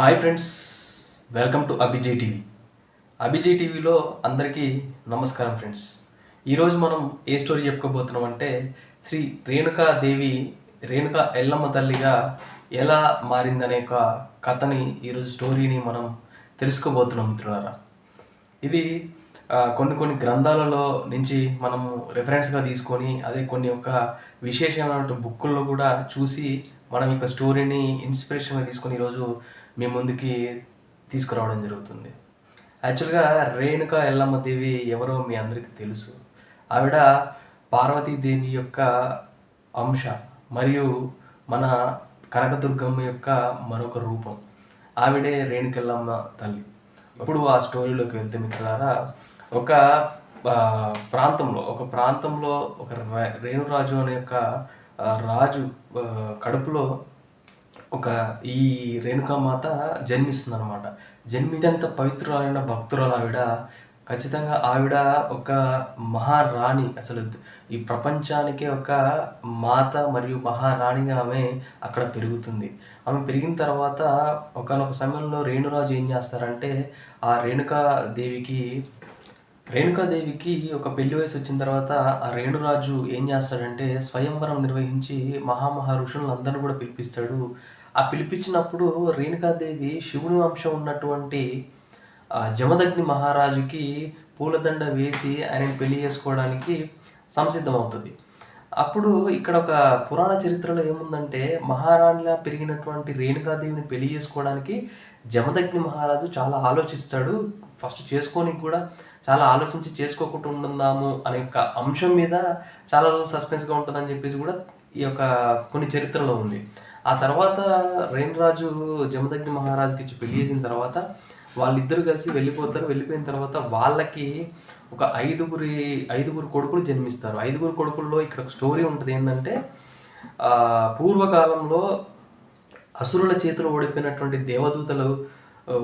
Hi friends welcome to Abhijay TV. Abhijay టీవీలో అందరికీ నమస్కారం ఫ్రెండ్స్. ఈరోజు మనం ఏ స్టోరీ చెప్పుకోబోతున్నాం అంటే శ్రీ రేణుకా దేవి రేణుకా ఎల్లమ్మ తల్లిగా ఎలా మారిందనే ఒక కథని ఈరోజు స్టోరీని మనం తెలుసుకోబోతున్నాం మిత్రులారా. ఇది కొన్ని కొన్ని గ్రంథాలలో నుంచి మనము రెఫరెన్స్గా తీసుకొని అదే కొన్ని యొక్క విశేషమైన బుక్కుల్లో కూడా చూసి మనం యొక్క స్టోరీని ఇన్స్పిరేషన్గా తీసుకొని ఈరోజు మీ ముందుకి తీసుకురావడం జరుగుతుంది. యాక్చువల్గా రేణుక ఎల్లమ్మ దేవి ఎవరో మీ అందరికీ తెలుసు. ఆవిడ పార్వతీదేవి యొక్క అంశ మరియు మన కనకదుర్గమ్మ యొక్క మరొక రూపం. ఆవిడే రేణుకెల్లమ్మ తల్లి. ఇప్పుడు ఆ స్టోరీలోకి వెళ్తే మిత్రులారా ఒక ప్రాంతంలో ఒక ప్రాంతంలో ఒక రేణురాజు అనే యొక్క రాజు కడుపులో ఒక ఈ రేణుకామాత జన్మిస్తుంది అనమాట జన్మించేంత పవిత్రులైన భక్తురాలు ఆవిడ ఖచ్చితంగా ఆవిడ ఒక మహారాణి. అసలు ఈ ప్రపంచానికే ఒక మాత మరియు మహారాణిగా ఆమె అక్కడ పెరుగుతుంది. ఆమె పెరిగిన తర్వాత ఒకనొక సమయంలో రేణురాజు ఏం చేస్తారంటే ఆ రేణుకా దేవికి రేణుకాదేవికి ఒక పెళ్ళి వయసు వచ్చిన తర్వాత ఆ రేణురాజు ఏం చేస్తాడంటే స్వయంవరం నిర్వహించి మహామహా ఋషులందరినీ కూడా పిలిపిస్తాడు. ఆ పిలిపించినప్పుడు రేణుకాదేవి శివుని వంశం ఉన్నటువంటి జమదగ్ని మహారాజుకి పూలదండ వేసి ఆయనని పెళ్ళి చేసుకోవడానికి సంసిద్ధమవుతుంది. అప్పుడు ఇక్కడ ఒక పురాణ చరిత్రలో ఏముందంటే మహారాణిలా పెరిగినటువంటి రేణుకాదేవిని పెళ్ళి చేసుకోవడానికి జమదగ్ని మహారాజు చాలా ఆలోచిస్తాడు. ఫస్ట్ చేసుకొని కూడా చాలా ఆలోచించి చేసుకోకుండా ఉండుందాము అనే యొక్క అంశం మీద చాలా రోజులు సస్పెన్స్గా ఉంటుందని చెప్పేసి కూడా ఈ యొక్క కొన్ని చరిత్రలో ఉంది. ఆ తర్వాత రేణరాజు జమదగ్ని మహారాజుకి ఇచ్చి పెళ్ళి చేసిన తర్వాత వాళ్ళిద్దరు కలిసి వెళ్ళిపోతారు. వెళ్ళిపోయిన తర్వాత వాళ్ళకి ఒక ఐదుగురి ఐదుగురు కొడుకులు జన్మిస్తారు. ఐదుగురు కొడుకుల్లో ఇక్కడ ఒక స్టోరీ ఉంటుంది ఏంటంటే పూర్వకాలంలో అసురుల చేతిలో ఓడిపోయినటువంటి దేవదూతలు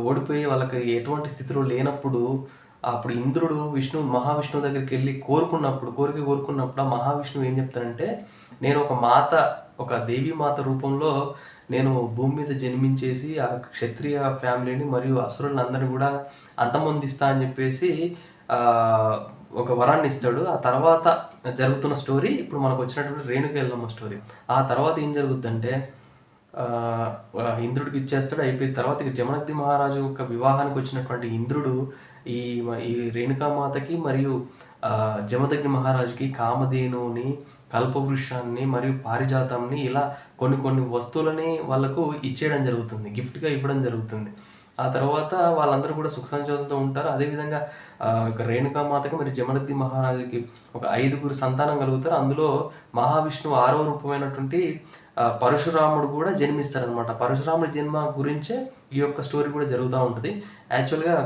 ఓడిపోయి వాళ్ళకి ఎటువంటి స్థితిలో లేనప్పుడు అప్పుడు ఇంద్రుడు విష్ణు మహావిష్ణువు దగ్గరికి వెళ్ళి కోరుకున్నప్పుడు కోరిక కోరుకున్నప్పుడు ఆ మహావిష్ణువు ఏం చెప్తారంటే నేను ఒక మాత ఒక దేవీమాత రూపంలో నేను భూమి మీద జన్మించేసి ఆ క్షత్రియ ఫ్యామిలీని మరియు అసురులందరినీ కూడా అంతమొందిస్తా అని చెప్పేసి ఒక వరాన్ని ఇస్తాడు. ఆ తర్వాత జరుగుతున్న స్టోరీ ఇప్పుడు మనకు వచ్చినటువంటి రేణుక ఎల్లమ్మ స్టోరీ. ఆ తర్వాత ఏం జరుగుద్దంటే ఇంద్రుడికి ఇచ్చేస్తాడు. అయిపోయిన తర్వాత ఇక జమనగ్ది మహారాజు యొక్క వివాహానికి వచ్చినటువంటి ఇంద్రుడు ఈ ఈ రేణుకామాతకి మరియు జమదగ్ని మహారాజుకి కామధేనుని కల్పవృక్షాన్ని మరియు పారిజాతంని ఇలా కొన్ని కొన్ని వస్తువులని వాళ్ళకు ఇచ్చేయడం జరుగుతుంది గిఫ్ట్గా ఇవ్వడం జరుగుతుంది. ఆ తర్వాత వాళ్ళందరూ కూడా సుఖ సంతోషంతో ఉంటారు. అదేవిధంగా ఆ, ఒక రేణుకామాతకి మరి జమదగ్ని మహారాజుకి ఒక ఐదుగురు సంతానం కలుగుతారు. అందులో మహావిష్ణువు ఆరవ రూపమైనటువంటి పరశురాముడు కూడా జన్మిస్తారనమాట పరశురాముడి జన్మ గురించే ఈ యొక్క స్టోరీ కూడా జరుగుతూ ఉంటుంది. యాక్చువల్గా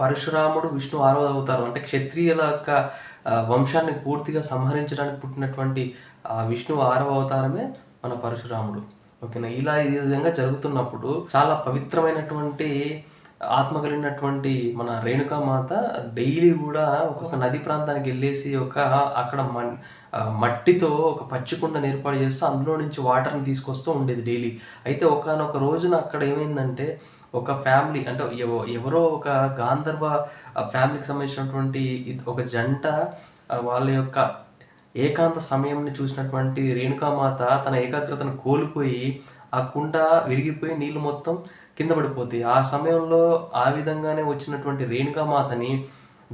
పరశురాముడు విష్ణు ఆరవ అవతారం అంటే క్షత్రియుల యొక్క వంశాన్ని పూర్తిగా సంహరించడానికి పుట్టినటువంటి ఆ విష్ణు ఆరవ అవతారమే మన పరశురాముడు. ఓకేనా? ఇలా ఈ విధంగా జరుగుతున్నప్పుడు చాలా పవిత్రమైనటువంటి ఆత్మ కలిగినటువంటి మన రేణుకామాత డైలీ కూడా ఒక నది ప్రాంతానికి వెళ్ళేసి ఒక అక్కడ మన్- మట్టితో ఒక పచ్చికుండను ఏర్పాటు చేస్తూ అందులో నుంచి వాటర్ని తీసుకొస్తూ ఉండేది డైలీ అయితే ఒకనొక రోజున అక్కడ ఏమైందంటే ఒక ఫ్యామిలీ అంటే ఎవరో ఒక గాంధర్వ ఫ్యామిలీకి సంబంధించినటువంటి ఒక జంట వాళ్ళ యొక్క ఏకాంత సమయంని చూసినటువంటి రేణుకామాత తన ఏకాగ్రతను కోల్పోయి ఆ కుండ విరిగిపోయి నీళ్ళు మొత్తం కింద పడిపోతాయి. ఆ సమయంలో ఆ విధంగానే వచ్చినటువంటి రేణుకామాతని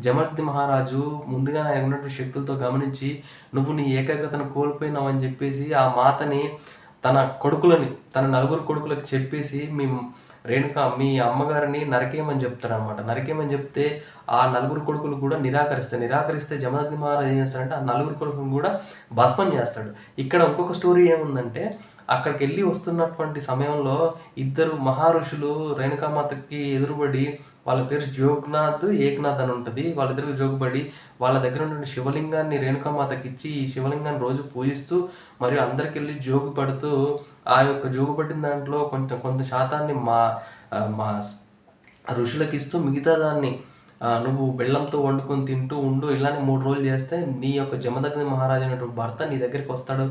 జమర్ది మహారాజు ముందుగా ఆయన ఉన్నటువంటి శక్తులతో గమనించి నువ్వు నీ ఏకాగ్రతను కోల్పోయినావు అని చెప్పేసి ఆ మాతని తన కొడుకులని తన నలుగురు కొడుకులకు చెప్పేసి మీ రేణుక మీ అమ్మగారిని నరకేయమని చెప్తారు అనమాట నరకేయమని చెప్తే ఆ నలుగురు కొడుకులు కూడా నిరాకరిస్తారు. నిరాకరిస్తే జమదగ్ని మహారాజు ఏం చేస్తాడంటే ఆ నలుగురు కొడుకులు కూడా భస్మం చేస్తాడు. ఇక్కడ ఇంకొక స్టోరీ ఏముందంటే అక్కడికి వెళ్ళి వస్తున్నటువంటి సమయంలో ఇద్దరు మహారుషులు రేణుకామాతకి ఎదురుబడి వాళ్ళ పేరు జోగ్నాథ్ ఏక్నాథ్ అని ఉంటుంది. వాళ్ళిద్దరికి జోగుబడి వాళ్ళ దగ్గర ఉన్న శివలింగాన్ని రేణుకామాతకి ఇచ్చి ఈ శివలింగాన్ని రోజు పూజిస్తూ మరియు అందరికి వెళ్ళి జోగు పడుతూ ఆ యొక్క జోగు పట్టిన దాంట్లో కొంచెం కొంత శాతాన్ని మా మా ఋషులకిస్తూ మిగతా దాన్ని నువ్వు బెల్లంతో వండుకొని తింటూ ఉండు ఇలానే మూడు రోజులు చేస్తే నీ యొక్క జమదగ్ని మహారాజు అనేటువంటి భర్త నీ దగ్గరికి వస్తాడు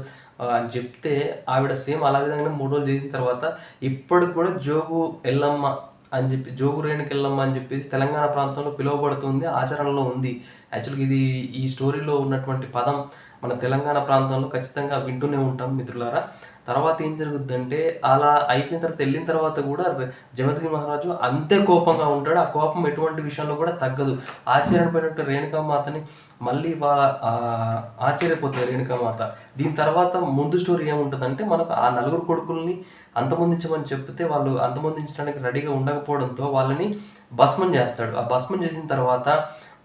అని చెప్తే ఆవిడ సేమ్ అలా విధంగా మూడు రోజులు చేసిన తర్వాత ఇప్పటికి కూడా జోగు ఎల్లమ్మ అని చెప్పి జోగు రేణుకెళ్ళమ్మ అని చెప్పేసి తెలంగాణ ప్రాంతంలో పిలువబడుతుంది ఆచరణలో ఉంది. యాక్చువల్గా ఇది ఈ స్టోరీలో ఉన్నటువంటి పదం. మన తెలంగాణ ప్రాంతంలో ఖచ్చితంగా వింటూనే ఉంటాం మిత్రులారా. తర్వాత ఏం జరుగుద్దంటే అలా అయిపోయిన తర్వాత వెళ్ళిన తర్వాత కూడా జమదగ్ని మహారాజు అంతే కోపంగా ఉంటాడు. ఆ కోపం ఎటువంటి విషయంలో కూడా తగ్గదు. ఆశ్చర్యపోయినట్టు రేణుకామాతని మళ్ళీ వాళ్ళ ఆశ్చర్యపోతుంది రేణుకామాత దీని తర్వాత ముందు స్టోరీ ఏముంటుందంటే మనకు ఆ నలుగురు కొడుకుల్ని అంతమొందించమని చెప్తే వాళ్ళు అంతమొందించడానికి రెడీగా ఉండకపోవడంతో వాళ్ళని భస్మం చేస్తాడు. ఆ భస్మం చేసిన తర్వాత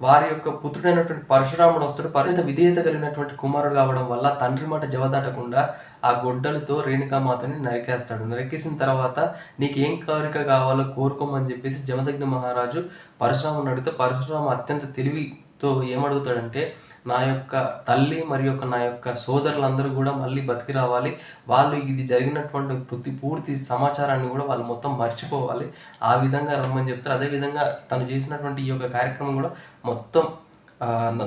వారి యొక్క పుత్రుడైనటువంటి పరశురాముడు వస్తాడు. పరిత విధేయత కలిగినటువంటి కుమారుడు కావడం వల్ల తండ్రి మాట జవదాటకుండా ఆ గొడ్డలతో రేణుకామాతని నరికేస్తాడు. నరికేసిన తర్వాత నీకు ఏం కోరిక కావాలో కోరుకోమని చెప్పేసి జమదగ్ని మహారాజు పరశురాముని అడిగితే పరశురాము అత్యంత తెలివితో ఏమడుగుతాడంటే నా యొక్క తల్లి మరి యొక్క నా యొక్క సోదరులందరూ కూడా మళ్ళీ బతికి రావాలి. వాళ్ళు ఇది జరిగినటువంటి పూర్తి పూర్తి సమాచారాన్ని కూడా వాళ్ళు మొత్తం మర్చిపోవాలి. ఆ విధంగా రమ్మని చెప్తారు. అదేవిధంగా తను చేసినటువంటి ఈ యొక్క కార్యక్రమం కూడా మొత్తం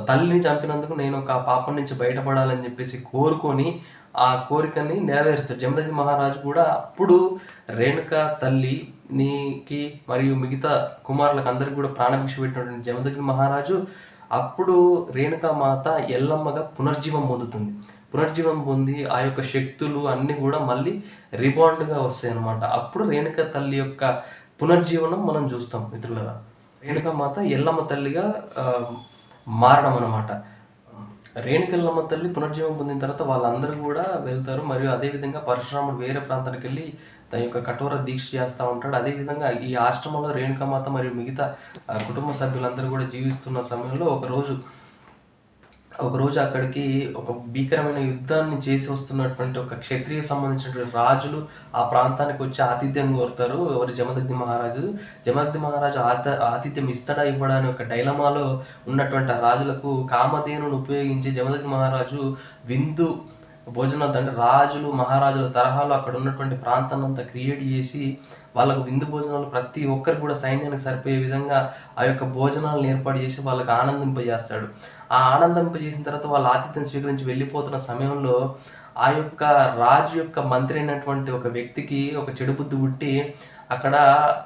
తల్లిని చంపినందుకు నేను ఒక పాపం నుంచి బయటపడాలని చెప్పేసి కోరుకొని ఆ కోరికని నెరవేరుస్తాడు జమదగి మహారాజు కూడా అప్పుడు రేణుక తల్లి నీకి మరియు మిగతా కుమారులకు అందరికీ కూడా ప్రాణభిక్ష పెట్టినటువంటి జమదగి మహారాజు అప్పుడు రేణుకామాత ఎల్లమ్మగా పునర్జీవం పొందుతుంది. పునర్జీవం పొంది ఆ యొక్క శక్తులు అన్నీ కూడా మళ్ళీ రిబాండ్గా వస్తాయి అన్నమాట. అప్పుడు రేణుక తల్లి యొక్క పునర్జీవనం మనం చూస్తాం మిత్రులరా. రేణుకామాత ఎల్లమ్మ తల్లిగా మారడం అన్నమాట. రేణుకెళ్ళమ్మ తల్లి పునర్జీవం పొందిన తర్వాత వాళ్ళందరూ కూడా వెళ్తారు. మరియు అదేవిధంగా పరశురాముడు వేరే ప్రాంతానికి వెళ్ళి తన యొక్క కఠోర దీక్ష చేస్తూ ఉంటాడు. అదేవిధంగా ఈ ఆశ్రమంలో రేణుకమాత మరియు మిగతా కుటుంబ సభ్యులందరూ కూడా జీవిస్తున్న సమయంలో ఒకరోజు ఒకరోజు అక్కడికి ఒక భీకరమైన యుద్ధాన్ని చేసి వస్తున్నటువంటి ఒక క్షత్రియ సంబంధించినటువంటి రాజులు ఆ ప్రాంతానికి వచ్చి ఆతిథ్యం కోరుతారు. ఎవరు? జమదగ్ని మహారాజు. జమదగ్ని మహారాజు ఆత ఆతిథ్యం ఇస్తాడా ఇవ్వడా అనే ఒక డైలమాలో ఉన్నటువంటి రాజులకు కామధేనును ఉపయోగించి జమదగ్ని మహారాజు విందు భోజనాలు అంటే రాజులు మహారాజుల తరహాలో అక్కడ ఉన్నటువంటి ప్రాంతాన్ని అంతా క్రియేట్ చేసి వాళ్ళకు విందు భోజనాలు ప్రతి ఒక్కరికి కూడా సైన్యానికి సరిపోయే విధంగా ఆ యొక్క భోజనాలను ఏర్పాటు చేసి వాళ్ళకి ఆనందింపజేస్తాడు. ఆ ఆనందింపజేసిన తర్వాత వాళ్ళ ఆతిథ్యం స్వీకరించి వెళ్ళిపోతున్న సమయంలో ఆ యొక్క రాజు యొక్క మంత్రి అయినటువంటి ఒక వ్యక్తికి ఒక చెడు బుద్ధి పుట్టి అక్కడ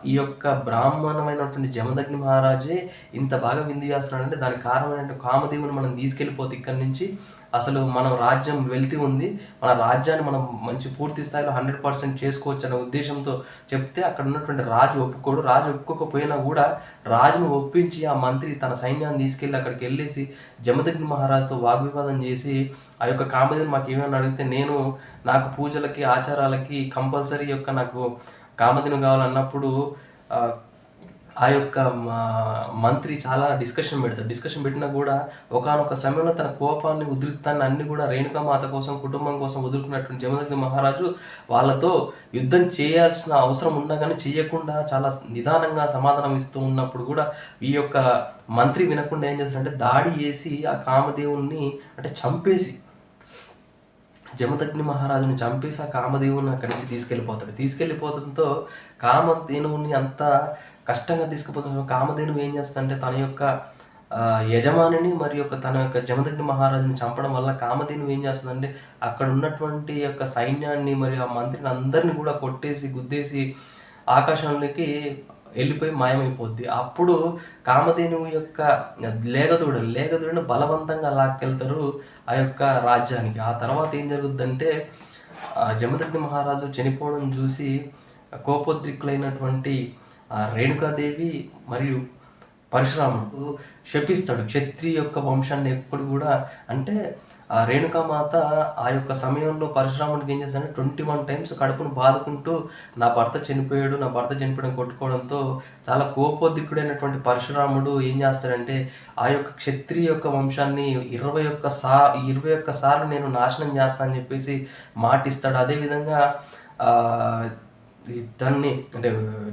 ఈ యొక్క బ్రాహ్మణమైనటువంటి జమదగ్ని మహారాజే ఇంత బాగా విందు చేస్తున్నాడంటే దానికి కారణమైన కామదేవుని మనం తీసుకెళ్ళిపోతే ఇక్కడి నుంచి అసలు మనం రాజ్యం వెళ్తీ ఉంది మన రాజ్యాన్ని మనం మంచి పూర్తి స్థాయిలో హండ్రెడ్ పర్సెంట్ చేసుకోవచ్చు అనే ఉద్దేశంతో చెప్తే అక్కడ ఉన్నటువంటి రాజు ఒప్పుకోడు. రాజు ఒప్పుకోకపోయినా కూడా రాజును ఒప్పించి ఆ మంత్రి తన సైన్యాన్ని తీసుకెళ్ళి అక్కడికి వెళ్ళేసి జమదగ్ని మహారాజుతో వాగ్వివాదం చేసి ఆ యొక్క కామదేవుని మాకు ఏమైనా అడిగితే నేను నాకు పూజలకి ఆచారాలకి కంపల్సరీ యొక్క నాకు కామధేను కావాలన్నప్పుడు ఆ, యొక్క మా- మంత్రి చాలా డిస్కషన్ పెడతాడు. డిస్కషన్ పెట్టినా కూడా ఒకానొక సమయంలో తన కోపాన్ని ఉద్రిక్తాన్ని అన్ని కూడా రేణుకామాత కోసం కుటుంబం కోసం వదులుకున్నటువంటి జమదగ్ని మహారాజు వాళ్ళతో యుద్ధం చేయాల్సిన అవసరం ఉన్నా కానీ చేయకుండా చాలా నిదానంగా సమాధానం ఇస్తూ ఉన్నప్పుడు కూడా ఈ యొక్క మంత్రి వినకుండా ఏం చేస్తారంటే దాడి చేసి ఆ కామదేవుణ్ణి అంటే చంపేసి జమదగ్ని మహారాజుని చంపేసి ఆ కామదేవుని అక్కడి నుంచి తీసుకెళ్ళిపోతాడు. తీసుకెళ్ళిపోవడంతో కామధేనువుని అంత కష్టంగా తీసుకుపోతున్న కామధేనువు ఏం చేస్తుందంటే తన యొక్క యజమానిని మరి యొక్క తన యొక్క జమదగ్ని మహారాజుని చంపడం వల్ల కామధేనువు ఏం చేస్తుందంటే అక్కడ ఉన్నటువంటి యొక్క సైన్యాన్ని మరియు ఆ మంత్రిని అందరిని కూడా కొట్టేసి గుద్దేసి ఆకాశంలోకి వెళ్ళిపోయి మాయమైపోద్ది. అప్పుడు కామధేనువు యొక్క లేగదూడ లేగదూడని బలవంతంగా లాక్కెళ్తారు ఆ యొక్క రాజ్యానికి. ఆ తర్వాత ఏం జరుగుద్దంటే జమదగ్ని మహారాజు చనిపోవడం చూసి కోపోద్రిక్తులైనటువంటి రేణుకాదేవి మరియు పరశురాముడు శపిస్తాడు. క్షత్రియ యొక్క వంశాన్ని ఎప్పుడు కూడా అంటే ఆ రేణుకామాత ఆ యొక్క సమయంలో పరశురాముడికి ఏం చేస్తాడంటే ట్వంటీ వన్ టైమ్స్ కడుపును బాదుకుంటూ నా భర్త చనిపోయాడు నా భర్త చనిపోయడం కొట్టుకోవడంతో చాలా కోపోద్దిక్కుడైనటువంటి పరశురాముడు ఏం చేస్తాడంటే ఆ యొక్క క్షత్రియ యొక్క వంశాన్ని ఇరవై ఒక్క సా ఇరవై ఒక్క సార్లు నేను నాశనం చేస్తానని చెప్పేసి మాటిస్తాడు. అదేవిధంగా దాన్ని అంటే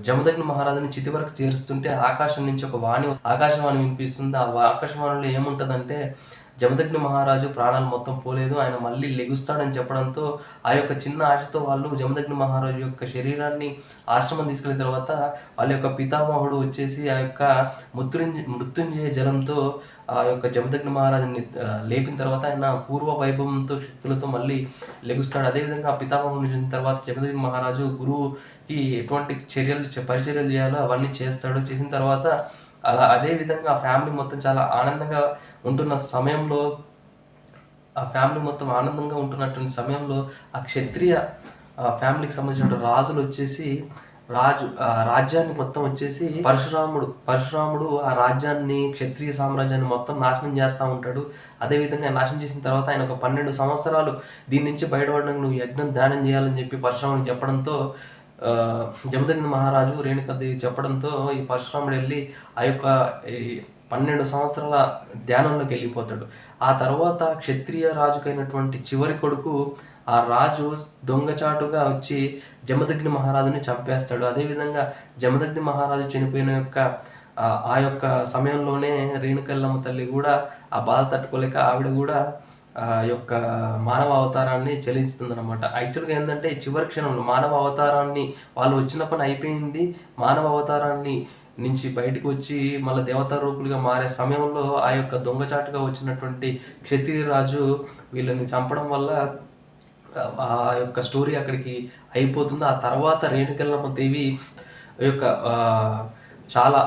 జమదగ్ని మహారాజుని చితి వరకు చేరుస్తుంటే ఆకాశం నుంచి ఒక వాణి ఆకాశవాణి వినిపిస్తుంది. ఆ ఆకాశవాణిలో ఆకాశవాణిలో అంటే జమదగ్ని మహారాజు ప్రాణాలు మొత్తం పోలేదు. ఆయన మళ్ళీ లెగుస్తాడని చెప్పడంతో ఆ యొక్క చిన్న ఆశతో వాళ్ళు జమదగ్ని మహారాజు యొక్క శరీరాన్ని ఆశ్రమం తీసుకెళ్ళిన తర్వాత వాళ్ళ యొక్క పితామహుడు వచ్చేసి ఆ యొక్క మృత్యుంజ మృత్యుంజయ జలంతో ఆ యొక్క జమదగ్ని మహారాజుని లేపిన తర్వాత ఆయన పూర్వ వైభవంతో శక్తులతో మళ్ళీ లెగుస్తాడు. అదేవిధంగా ఆ పితామహుని చూసిన తర్వాత జమదగ్ని మహారాజు గురువుకి ఎటువంటి చర్యలు చే- పరిచర్యలు చేయాలో అవన్నీ చేస్తాడు. చేసిన తర్వాత అలా అదే విధంగా ఆ ఫ్యామిలీ మొత్తం చాలా ఆనందంగా ఉంటున్న సమయంలో ఆ ఫ్యామిలీ మొత్తం ఆనందంగా ఉంటున్నటువంటి సమయంలో ఆ క్షత్రియ ఫ్యామిలీకి సంబంధించిన రాజులు వచ్చేసి రాజు ఆ రాజ్యాన్ని మొత్తం వచ్చేసి పరశురాముడు పరశురాముడు ఆ రాజ్యాన్ని క్షత్రియ సామ్రాజ్యాన్ని మొత్తం నాశనం చేస్తూ ఉంటాడు. అదేవిధంగా నాశనం చేసిన తర్వాత ఆయన ఒక పన్నెండు సంవత్సరాలు దీని నుంచి బయటపడడానికి నువ్వు యజ్ఞం ధ్యానం చేయాలని చెప్పి పరశురాముడు చెప్పడంతో జమదగ్ని మహారాజు రేణుకది చెప్పడంతో ఈ పరశురాముడు వెళ్ళి ఆ యొక్క ఈ పన్నెండు సంవత్సరాల ధ్యానంలోకి వెళ్ళిపోతాడు. ఆ తర్వాత క్షత్రియ రాజుకైనటువంటి చివరి కొడుకు ఆ రాజు దొంగచాటుగా వచ్చి జమదగ్ని మహారాజుని చంపేస్తాడు. అదేవిధంగా జమదగ్ని మహారాజు చనిపోయిన యొక్క ఆ యొక్క సమయంలోనే రేణుకల్లమ్మ తల్లి కూడా ఆ బాధ తట్టుకోలేక ఆవిడ కూడా యొక్క మానవ అవతారాన్ని చెల్లిస్తుంది అనమాట యాక్చువల్గా ఏంటంటే చివరి క్షణంలో మానవ అవతారాన్ని వాళ్ళు వచ్చిన పని అయిపోయింది. మానవ అవతారాన్ని నుంచి బయటకు వచ్చి మళ్ళీ దేవతా రూపులుగా మారే సమయంలో ఆ యొక్క దొంగచాటుగా వచ్చినటువంటి క్షత్రియరాజు వీళ్ళని చంపడం వల్ల ఆ యొక్క స్టోరీ అక్కడికి అయిపోతుంది. ఆ తర్వాత రేణుకెళ్ళమ్మ దేవి యొక్క చాలా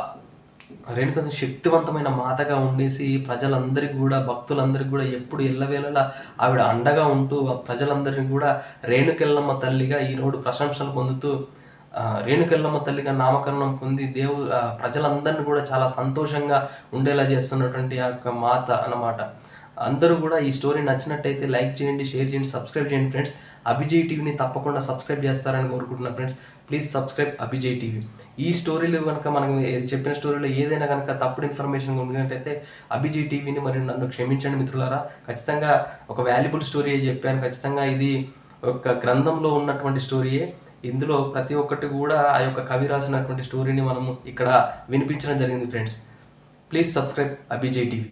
రేణుక శక్తివంతమైన మాతగా ఉండేసి ప్రజలందరికీ కూడా భక్తులందరికీ కూడా ఎప్పుడు ఎల్లవేళలా ఆవిడ అండగా ఉంటూ ఆ ప్రజలందరినీ కూడా రేణుకెల్లమ్మ తల్లిగా ఈనాడు ప్రశంసలు పొందుతూ రేణుకెల్లమ్మ తల్లిగా నామకరణం పొంది దేవు ప్రజలందరినీ కూడా చాలా సంతోషంగా ఉండేలా చేస్తున్నటువంటి ఆ యొక్క మాత అన్నమాట. అందరూ కూడా ఈ స్టోరీ నచ్చినట్టయితే లైక్ చేయండి షేర్ చేయండి సబ్స్క్రైబ్ చేయండి ఫ్రెండ్స్ అభిజయ్ టీవీని తప్పకుండా సబ్స్క్రైబ్ చేస్తారని కోరుకుంటున్నా friends please subscribe Abhijay TV ఈ స్టోరీలు కనుక మనం చెప్పిన స్టోరీలో ఏదైనా కనుక తప్పుడు ఇన్ఫర్మేషన్ ఉన్నట్టయితే అభిజయ్ టీవీని మరియు నన్ను క్షమించండి మిత్రులారా. ఖచ్చితంగా ఒక వాల్యుబుల్ స్టోరీ చెప్పాను. ఖచ్చితంగా ఇది ఒక గ్రంథంలో ఉన్నటువంటి స్టోరీయే ఇందులో ప్రతి ఒక్కటి కూడా ఆ యొక్క కవి రాసినటువంటి స్టోరీని మనము ఇక్కడ వినిపించడం జరిగింది friends please subscribe Abhijay TV